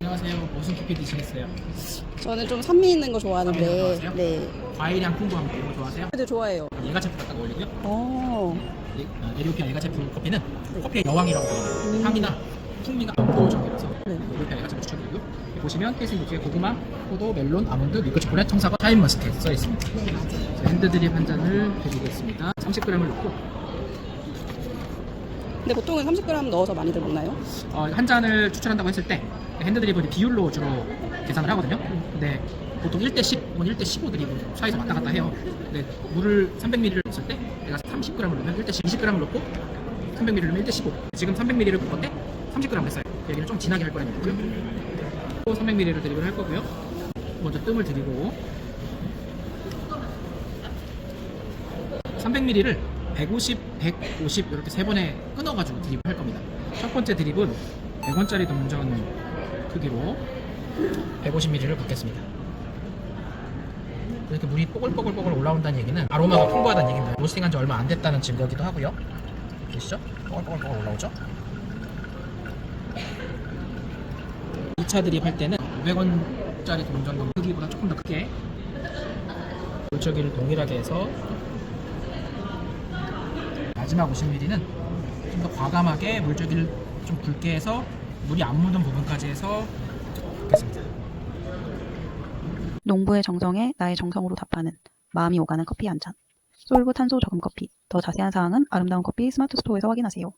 안녕하세요. 무슨 커피 드시겠어요? 저는 좀 산미 있는 거 좋아하는데 좋아하세요? 네 과일향 풍부한 거 이런 거 좋아하세요? 그래도 좋아해요 얘가 제품 갖다가 올리고요. 어 에- 어, 에리오피아 얘가 제품 커피는 커피의 여왕이라고. 음. 향이나 풍미가 압도적이라서 네. 에리오피아 얘가 제품 추천드리고요. 여기 보시면 케이스 노트에 고구마, 포도, 멜론, 아몬드, 밀크 초콜릿, 청사과, 타임 머스켓 써 있습니다. 자, 핸드드립 한 잔을 드리겠습니다. 30g을 넣고 근데 보통은 30g 넣어서 많이들 먹나요? 어, 한 잔을 추천한다고 했을 때 핸드드립을 비율로 주로 계산을 하거든요. 근데 보통 1대 10 혹은 1대 15 드립을 사이에서 왔다 갔다 해요. 근데 물을 300ml를 넣었을 때 내가 30g을 넣으면 1대 10, 20g을 넣고 300ml를 넣으면 1대 15. 지금 300ml를 붓 건데 30g 했어요. 그 얘기를 좀 진하게 할 거라는. 또 300ml를 드립을 할 거고요. 먼저 뜸을 들이고 300ml를 150, 150 이렇게 세 번에 끊어가지고 드립을 할 겁니다. 첫 번째 드립은 100원짜리 동전 크기로 150ml를 붓겠습니다. 이렇게 물이 뽀글뽀글뽀글 올라온다는 얘기는 아로마가 풍부하다는 얘기입니다. 로스팅한 지 얼마 안 됐다는 증거기도 하고요. 보시죠? 뽀글뽀글뽀글 올라오죠? 2차 드립 할 때는 500원짜리 동전 크기보다 조금 더 크게 물줄기를 동일하게 해서 마지막 50ml는 좀 더 과감하게 물줄기를 좀 굵게 해서 물이 안 묻은 부분까지 해서 붓겠습니다. 농부의 정성에 나의 정성으로 답하는 마음이 오가는 커피 한 잔. 솔브 탄소 저금 커피. 더 자세한 사항은 아름다운 커피 스마트 스토어에서 확인하세요.